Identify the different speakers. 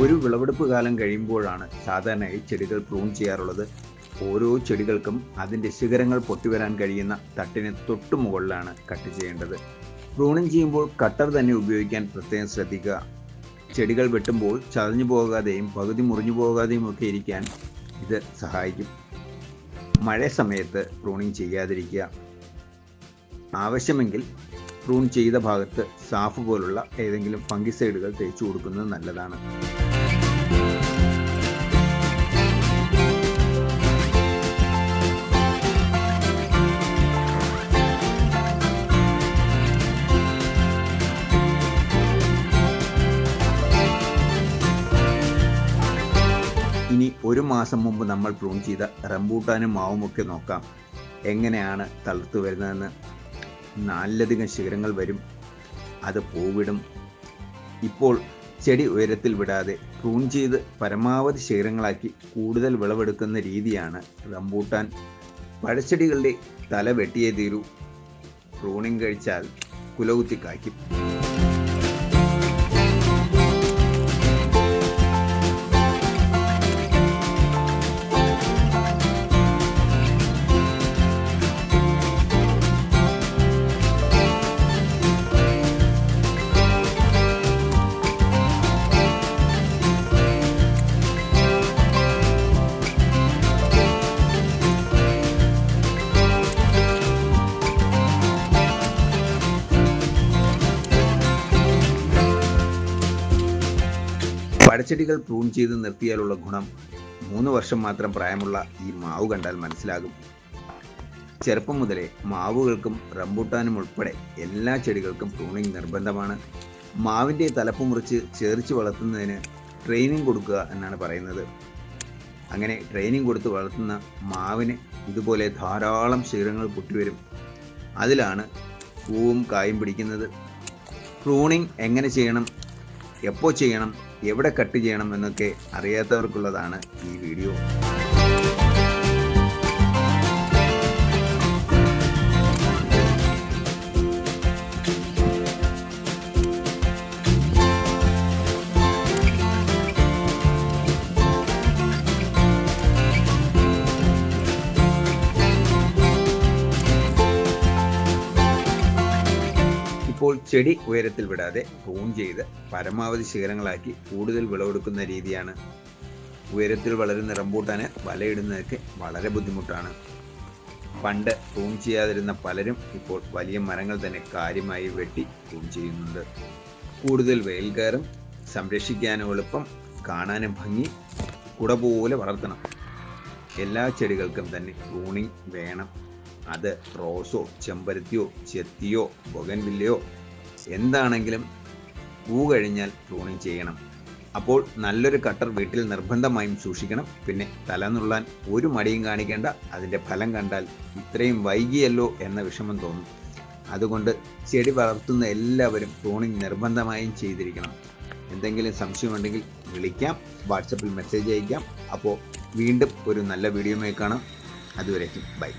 Speaker 1: വിളവെടുപ്പ് കാലം കഴിയുമ്പോഴാണ് സാധാരണയായി ചെടികൾ പ്രൂൺ ചെയ്യാറുള്ളത്. ഓരോ ചെടികൾക്കും അതിന്റെ ശിഖരങ്ങൾ പൊട്ടിവരാൻ കഴിയുന്ന തട്ടിന് തൊട്ടു മുകളിലാണ് കട്ട് ചെയ്യേണ്ടത്. പ്രൂണിങ് ചെയ്യുമ്പോൾ കട്ടർ തന്നെ ഉപയോഗിക്കാൻ പ്രത്യേകം ശ്രദ്ധിക്കുക. ചെടികൾ വെട്ടുമ്പോൾ ചതഞ്ഞു പോകാതെയും പകുതി മുറിഞ്ഞു പോകാതെയും ഒക്കെ ഇരിക്കാൻ ഇത് സഹായിക്കും. മഴ സമയത്ത് പ്രൂണിങ് ചെയ്യാതിരിക്കുക. ആവശ്യമെങ്കിൽ പ്രൂൺ ചെയ്ത ഭാഗത്ത് സാഫ് പോലുള്ള ഏതെങ്കിലും ഫംഗിസൈഡുകൾ തേച്ചു കൊടുക്കുന്നത് നല്ലതാണ്. ഇനി ഒരു മാസം മുമ്പ് നമ്മൾ പ്രൂൺ ചെയ്ത റംബൂട്ടാനും മാവുമൊക്കെ നോക്കാം. എങ്ങനെയാണ് തളർത്തു വരുന്നതെന്ന്. നാലിലധികം ശിഖരങ്ങൾ വരും. അത് പൂവിടും. ഇപ്പോൾ ചെടി ഉയരത്തിൽ വിടാതെ പ്രൂൺ ചെയ്ത് പരമാവധി ശിഖരങ്ങളാക്കി കൂടുതൽ വിളവെടുക്കുന്ന രീതിയാണ് റംബൂട്ടാൻ. പഴച്ചെടികളുടെ തല വെട്ടിയേ തീരൂ. പ്രൂണിങ് കഴിച്ചാൽ കുലകുത്തി കായ്ക്കും. പഴച്ചെടികൾ പ്രൂൺ ചെയ്ത് നിർത്തിയാലുള്ള ഗുണം മൂന്ന് വർഷം മാത്രം പ്രായമുള്ള ഈ മാവ് കണ്ടാൽ മനസ്സിലാകും. ചെറുപ്പം മുതലേ മാവുകൾക്കും റംബൂട്ടാനും ഉൾപ്പെടെ എല്ലാ ചെടികൾക്കും പ്രൂണിംഗ് നിർബന്ധമാണ്. മാവിന്റെ തലപ്പ് മുറിച്ച് ചേർച്ച് വളർത്തുന്നതിന് ട്രെയിനിങ് കൊടുക്കുക എന്നാണ് പറയുന്നത്. അങ്ങനെ ട്രെയിനിങ് കൊടുത്ത് വളർത്തുന്ന മാവിന് ഇതുപോലെ ധാരാളം ശിഖരങ്ങൾ പൊട്ടിവരും. അതിലാണ് പൂവും കായും പിടിക്കുന്നത്. പ്രൂണിങ് എങ്ങനെ ചെയ്യണം എപ്പോൾ ചെയ്യണം എവിടെ കട്ട് ചെയ്യണം എന്നൊക്കെ അറിയാത്തവർക്കുള്ളതാണ് ഈ വീഡിയോ ചെടി ഉയരത്തിൽ വിടാതെ പ്രൂൺ ചെയ്ത് പരമാവധി ശിഖരങ്ങളാക്കി കൂടുതൽ വിളവെടുക്കുന്ന രീതിയാണ്. ഉയരത്തിൽ വളരുന്ന റംബൂട്ടാന് വലയിടുന്നതൊക്കെ വളരെ ബുദ്ധിമുട്ടാണ്. പണ്ട് പ്രൂൺ ചെയ്യാതിരുന്ന പലരും ഇപ്പോൾ വലിയ മരങ്ങൾ തന്നെ കാര്യമായി വെട്ടി പ്രൂൺ ചെയ്യുന്നുണ്ട്. കൂടുതൽ വെയിൽ കയറും സംരക്ഷിക്കാനും എളുപ്പം കാണാനും ഭംഗി കുട പോലെ വളർത്തണം. എല്ലാ ചെടികൾക്കും തന്നെ പ്രൂണിങ് വേണം. അത് റോസോ ചെമ്പരത്തിയോ ചെത്തിയോ ബൊഗൻവില്ലയോ എന്താണെങ്കിലും പൂ കഴിഞ്ഞാൽ പ്രൂണിങ് ചെയ്യണം. അപ്പോൾ നല്ലൊരു കട്ടർ വീട്ടിൽ നിർബന്ധമായും സൂക്ഷിക്കണം. പിന്നെ തലനുള്ളാൻ ഒരു മടിയും കാണിക്കേണ്ട. അതിന്റെ ഫലം കണ്ടാൽ ഇത്രയും വൈകിയല്ലോ എന്ന വിഷമം തോന്നും. അതുകൊണ്ട് ചെടി വളർത്തുന്ന എല്ലാവരും പ്രൂണിങ് നിർബന്ധമായും ചെയ്തിരിക്കണം. എന്തെങ്കിലും സംശയമുണ്ടെങ്കിൽ വിളിക്കാം. വാട്സപ്പിൽ മെസ്സേജ് അയക്കാം. അപ്പോൾ വീണ്ടും ഒരു നല്ല വീഡിയോയുമായി കാണാം. അതുവരേക്കും. ബൈ.